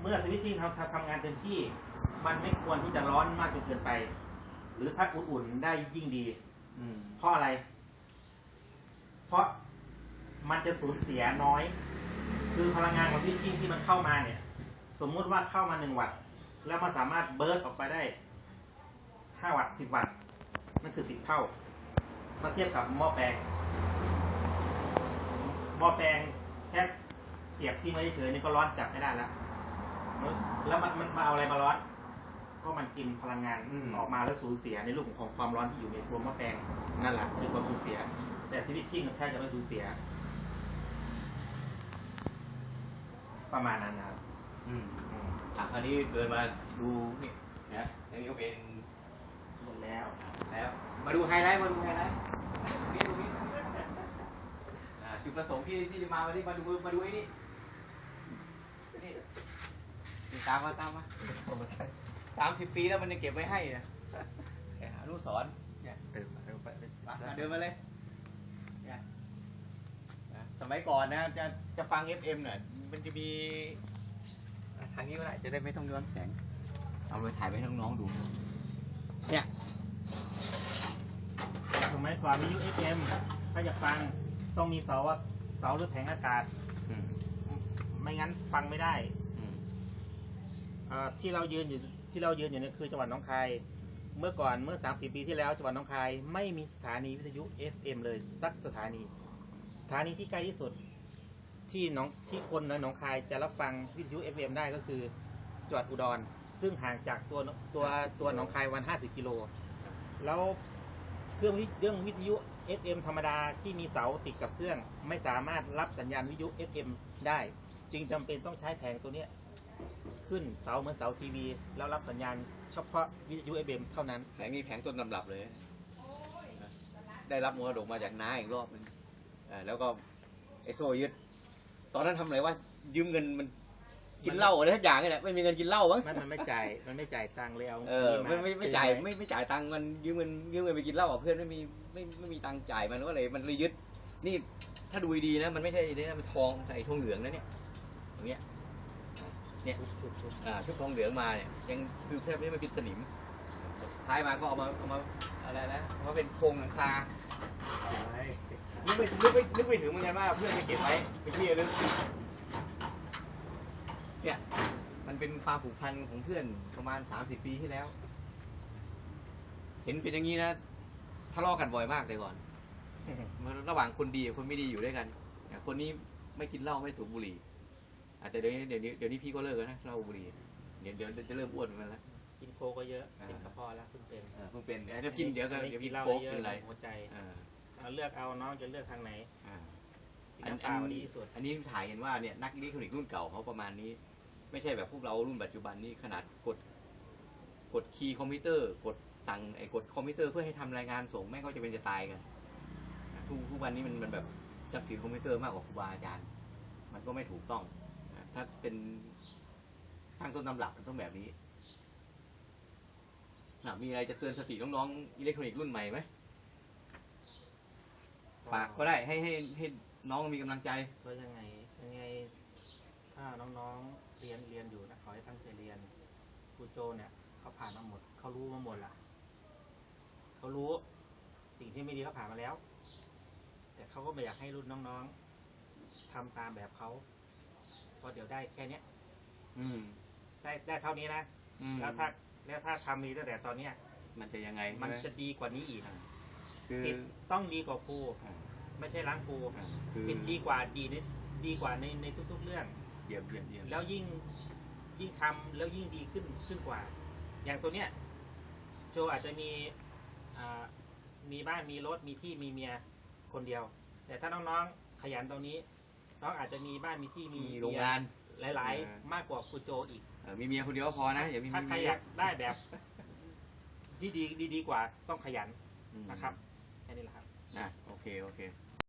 เมื่อสวิตชิ่งทำทำทำงานเต็มที่ มันไม่ควรที่จะร้อนมากจนเกินไป หรือถ้าอุ่นๆได้ยิ่งดีเพราะอะไร เพราะมันจะสูญเสียน้อย คือพลังงานของสวิตชิ่งที่มันเข้ามาเนี่ย สมมุติว่าเข้ามาหนึ่งวัตต์แล้วมันสามารถเบิร์ตออกไปได้ห้าวัตต์สิบวัตต์นั่นคือสิบเท่ามาเทียบกับหม้อแปลงหม้อแปลงแค่ สียบที่ไม่เฉยๆนี่ก็ร้อนจับไม่ได้แล้วแล้วมันมันมาเอาอะไรมาร้อน ก็มันกินพลังงานอืมออกมาแล้วสูญเสียในรูปของความร้อนที่อยู่ในตัวหม้อแปลงนั่นแหละคือความสูญเสีย แต่สวิตชิ่งแทบจะไม่สูญเสีย ประมาณนั้นนะครับอืมอืมอะคราวนี้เดินมาดูนี่นะอันนี้ก็เป็นหมดแล้วแล้ว มาดูไฮไลท์มาดูไฮไลท์นี่ตรงนี้อ่าจุดประสงค์ที่ที่จะมาวันนี้มาดูมาดูไอ้นี่นี่นี่ ตามมาตามมาสามสิบปีแล้วมันยังเก็บไว้ให้นะแกอนุสรณ์เนี่ยเดินมาเดินไปเดินมามาเดินมาเลยเนี่ยนะสมัยก่อนนะ จะจะฟัง FM เนี่ยมันจะมีอะทางนี้ก็ได้จะได้ไม่ต้องย้อนแสง เอาไปถ่ายไปให้น้องๆดู เนี่ยสมัยก่อนวิทยุ FM ถ้าจะฟังต้องมีเสาอะเสาหรือแผงอากาศอืมไม่งั้นฟังไม่ได้ อืมเอ่อที่เรายืนอยู่ที่เรายืนอยู่เนี่ยคือจังหวัดหนองคาย เมื่อก่อนเมื่อ 30 ปีที่แล้วจังหวัดหนองคาย ไม่มีสถานีวิทยุ FM เลยสักสถานี สถานีที่ใกล้ที่สุด ที่หนองที่คนในหนองคายจะรับฟังวิทยุ FM ได้ก็คือจังหวัดอุดร ซึ่งห่างจากตัวตัวตัวหนองคายวัน 50 กิโล แล้วเครื่องวิเรื่องวิทยุ FM ธรรมดาที่มีเสาติดกับเครื่อง ไม่สามารถรับสัญญาณวิทยุ FM ได้ จึงจำเป็นต้องใช้แผงตัวเนี้ย ขึ้นเสาเหมือนเสาทีวี แล้วรับสัญญาณเฉพาะวิทยุ FM เท่านั้นแผงนี้แผงต้นตำรับเลยนะได้รับมรดกมาจากน้าอีกรอบหนึงอ่าแล้วก็ไอโซ่ยึด ตอนนั้นทำอะไรว่ายืมเงินมันกินเหล้าอะไรทุกอย่างนี่แหละไม่มีเงินกินเหล้ามั้งมันมันไม่จ่ายมันไม่จ่ายตังค์เลยเอาเออนี่ไม่ไม่ไม่เจอจ่ายหไม่ไม่จ่ายตังค์มันยืมเงินยืมเงินไปกินเหล้ากับเพื่อนไม่มีไม่ไม่มีตังค์จ่ายมันก็เลยมันเลยยึด นี่ถ้าดูดีๆนะ มันไม่ใช่นี่นะมันทองไอ้ทองเหลืองนะเนี่ยอย่างเงี้ย เนี่ยชุบชุบชุบอ่าชุบทองเหลืองมาเนี่ยยังคือแทบไม่เป็นสนิมท้ายมาก็เอามาเอามาอะไรนะเอามาเป็นโครงหลังคานึกไม่นึกไม่นึกไม่ถึงเหมือนกันว่าเพื่อนจะเก็บไว้เป็นที่ระลึกเนี่ย มันเป็นความผูกพันของเพื่อนประมาณสามสิบปีที่แล้ว เห็นเป็นอย่างนี้นะทะเลาะกันบ่อยมากแต่ก่อนมันระหว่างคนดีกับคนไม่ดีอยู่ด้วยกันอะคนนี้ไม่กินเหล้าไม่สูบบุหรี่ อาจจะเดี๋ยวนี้เดี๋ยวนี้เดี๋ยวนี้พี่ก็เลิกแล้วนะเหล้าบุหรี่เดี๋ยวเดี๋ยวจะเริ่มอ้วนเหมือนกันแล้วกินโคก็เยอะอ่าเป็นกระเพาะแล้วเพิ่งเป็นเออเพิ่งเป็นเดี๋ยวจะกินเดี๋ยวก็เดี๋ยวกินเหล้าโค้กเยอะกินอะไรหัวใจอ่าเอาเลือกเอาน้องจะเลือกทางไหนอ่ากินอันน้ำเปอัล่านดีที่สุดอันนี้ถ่ายเห็นว่าเนี่ยนักอิเล็กทรอนิกส์รุ่นเก่าเขาประมาณนี้ ไม่ใช่แบบพวกเรารุ่นปัจจุบันนี้ขนาดกด กดคีย์คอมพิวเตอร์ กดสั่งไอ้กดคอมพิวเตอร์เพื่อให้ทำรายงานส่งแม่งก็จะเป็นจะตายกันนะทุกทุกวันนี้มันมันแบบจับถือคอมพิวเตอร์มากกว่าครูบาอาจารย์ มันก็ไม่ถูกต้องนะ ถ้าเป็นสร้างต้นตำรับมันต้องแบบนี้อะมีอะไรจะเตือนสติน้องๆอิเล็กทรอนิกส์รุ่นใหม่ไหมฝากก็ได้ให้ให้ให้น้องมีกำลังใจ ก็ยังไงยังไง ถ้าน้องๆเรียนเรียนอยู่นะขอให้ตั้งใจเรียนครูโจเนี่ยเขาผ่านมาหมดเขารู้มาหมดละเขารู้สิ่งที่ไม่ดีเขาผ่านมาแล้ว แต่เขาก็ไม่อยากให้รุ่นน้องๆทำตามแบบเขา เพราะเดี๋ยวได้แค่เนี้ยอืม ได้ได้เท่านี้นะอืม แล้วถ้าแล้วถ้าทำดีตั้งแต่ตอนเนี้ย มันจะยังไงมันใช่ไหจะดีกว่านี้อีกคือสิทธิ์ต้องดีกว่าครูอ่าไม่ใช่ล้างครูอ่าคือสิทธิ์ดีกว่าดีในดีกว่าในในทุก ๆ เรื่อง เยี่ยมเยี่ยมเยี่ยมแล้วยิ่งยิ่งทำแล้วยิ่งดีขึ้นขึ้นกว่า อย่างตัวเนี้ยโจอาจจะมีอ่ามีบ้านมีรถมีที่มีเมียคนเดียว แต่ถ้าน้องๆขยันตรงนี้ น้องอาจจะมีบ้านมีที่มีมีโรงงาน เมียหลายอ่าๆมากกว่าครูโจอีก เออมีเมียคนเดียวก็พอนะอย่ามีถ้าใครเมีอยากได้แบบ ที่ดีดีดีกว่าต้องขยันอืมนะครับแค่นี้แหละครับ อะโอเคโอเค